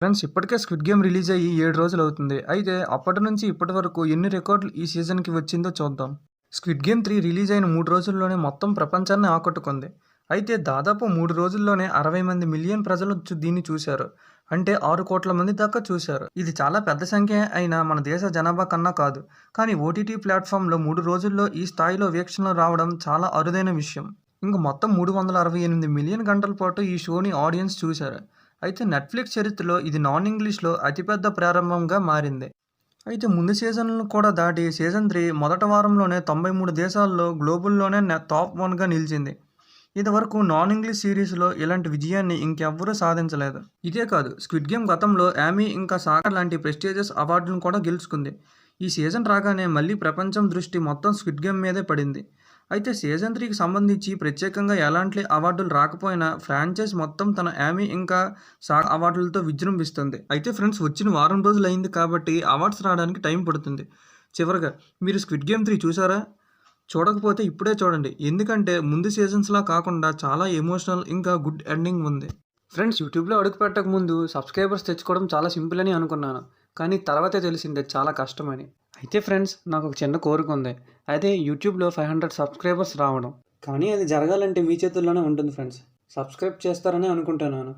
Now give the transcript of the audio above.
Friends ఇప్పటికే squid game release అయ్యి ఏడు రోజులు అవుతుంది. అయితే అప్పటి నుంచి ఇప్పటి వరకు ఎన్ని రికార్డులు ఈ సీజన్కి వచ్చిందో చూద్దాం. స్క్విడ్ గేమ్ త్రీ రిలీజ్ అయిన మూడు రోజుల్లోనే మొత్తం ప్రపంచాన్ని ఆకట్టుకుంది. అయితే దాదాపు మూడు రోజుల్లోనే అరవై మంది మిలియన్ ప్రజలు దీన్ని చూశారు. అంటే ఆరు కోట్ల మంది దాకా చూశారు. ఇది చాలా పెద్ద సంఖ్య అయినా మన దేశ జనాభా కన్నా కాదు. కానీ ఓటీటీ ప్లాట్ఫామ్లో మూడు రోజుల్లో ఈ స్థాయిలో వీక్షణలు రావడం చాలా అరుదైన విషయం. ఇంక మొత్తం మూడు వందల అరవై ఎనిమిది మిలియన్ గంటల పాటు ఈ షోని ఆడియన్స్ చూశారు. అయితే నెట్ఫ్లిక్స్ చరిత్రలో ఇది నాన్ ఇంగ్లీష్లో అతిపెద్ద ప్రారంభంగా మారింది. అయితే ముందు సీజన్లను కూడా దాటి సీజన్ త్రీ మొదటి వారంలోనే తొంభై మూడు దేశాల్లో గ్లోబల్లోనే టాప్ వన్గా నిలిచింది. ఇదివరకు నాన్ ఇంగ్లీష్ సిరీస్లో ఇలాంటి విజయాన్ని ఇంకెవ్వరూ సాధించలేదు. ఇదే కాదు స్క్విడ్ గేమ్ గతంలో యామీ ఇంకా సాగర్ లాంటి ప్రెస్టీజియస్ అవార్డులను కూడా గెలుచుకుంది. ఈ సీజన్ రాగానే మళ్ళీ ప్రపంచం దృష్టి మొత్తం స్క్విడ్ గేమ్ మీదే పడింది. అయితే సీజన్ త్రీకి సంబంధించి ప్రత్యేకంగా ఎలాంటి అవార్డులు రాకపోయినా ఫ్రాంచైజ్ మొత్తం తన యామీ ఇంకా సాగ్ అవార్డులతో విజృంభిస్తుంది. అయితే ఫ్రెండ్స్ వచ్చిన వారం రోజులు అయింది కాబట్టి అవార్డ్స్ రావడానికి టైం పడుతుంది. చివరగా మీరు స్క్విడ్ గేమ్ త్రీ చూసారా? చూడకపోతే ఇప్పుడే చూడండి. ఎందుకంటే ముందు సీజన్స్లా కాకుండా చాలా ఎమోషనల్ ఇంకా గుడ్ ఎండింగ్ ఉంది. ఫ్రెండ్స్ యూట్యూబ్లో అడుగు పెట్టక ముందు సబ్స్క్రైబర్స్ తెచ్చుకోవడం చాలా సింపుల్ అని అనుకున్నాను. కానీ తర్వాతే తెలిసిందే చాలా కష్టమని. అయితే ఫ్రెండ్స్ నాకు ఒక చిన్న కోరిక ఉంది అయితే యూట్యూబ్లో ఫైవ్ హండ్రెడ్ సబ్స్క్రైబర్స్ రావడం. కానీ అది జరగాలంటే మీ చేతుల్లోనే ఉంటుంది ఫ్రెండ్స్. సబ్స్క్రైబ్ చేస్తారని అనుకుంటున్నాను.